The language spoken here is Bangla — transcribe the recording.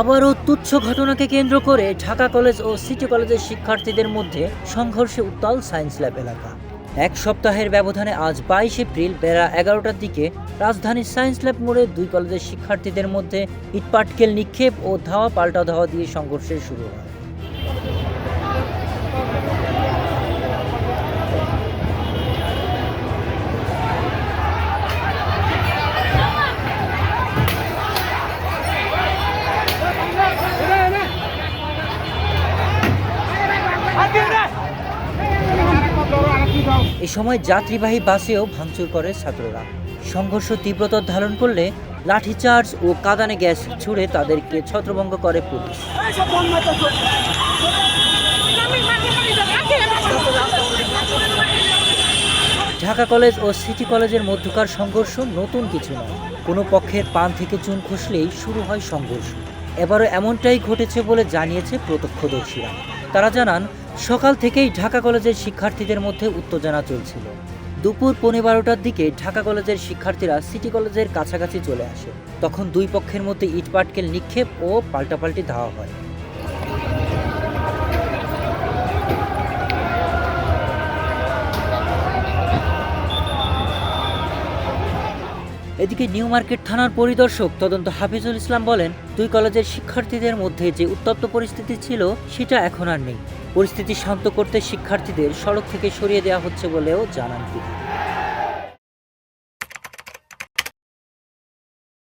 আবারও তুচ্ছ ঘটনাকে কেন্দ্র করে ঢাকা কলেজ ও সিটি কলেজের শিক্ষার্থীদের মধ্যে সংঘর্ষে উত্তাল সায়েন্স ল্যাব এলাকা। এক সপ্তাহের ব্যবধানে আজ বাইশ এপ্রিল বেলা এগারোটার দিকে রাজধানীর সায়েন্স ল্যাব মোড়ে দুই কলেজের শিক্ষার্থীদের মধ্যে ইটপাটকেল নিক্ষেপ ও ধাওয়া পাল্টা ধাওয়া দিয়ে সংঘর্ষের শুরু হয়। এ সময় যাত্রীবাহী বাসেও ভাঙচুর করে ছাত্ররা। সংঘর্ষ তীব্রতর ধারণ করলে লাঠিচার্জ ও কাদানে গ্যাস ছুড়ে তাদেরকে ছত্রভঙ্গ করে পুলিশ। ঢাকা কলেজ ও সিটি কলেজের মধ্যকার সংঘর্ষ নতুন কিছু নয়। কোনো পক্ষের পান থেকে চুন খসলেই শুরু হয় সংঘর্ষ। এবারও এমনটাই ঘটেছে বলে জানিয়েছে প্রত্যক্ষদর্শীরা। তারা জানান সকাল থেকেই ঢাকা কলেজের শিক্ষার্থীদের মধ্যে উত্তেজনা চলছিল। দুপুর পৌনে বারোটার দিকে ঢাকা কলেজের শিক্ষার্থীরা সিটি কলেজের কাছাকাছি চলে আসে। তখন দুই পক্ষের মধ্যে ইটপাটকেল নিক্ষেপ ও পাল্টাপাল্টি ধাওয়া হয়। এদিকে নিউ মার্কেট থানার পরিদর্শক তদন্ত হাফিজুল ইসলাম বলেন, দুই কলেজের শিক্ষার্থীদের মধ্যে যে উত্তপ্ত পরিস্থিতি ছিল, সেটা এখন আর নেই। পরিস্থিতি শান্ত করতে শিক্ষার্থীদের সড়ক থেকে সরিয়ে দেওয়া হচ্ছে বলেও জানান তিনি।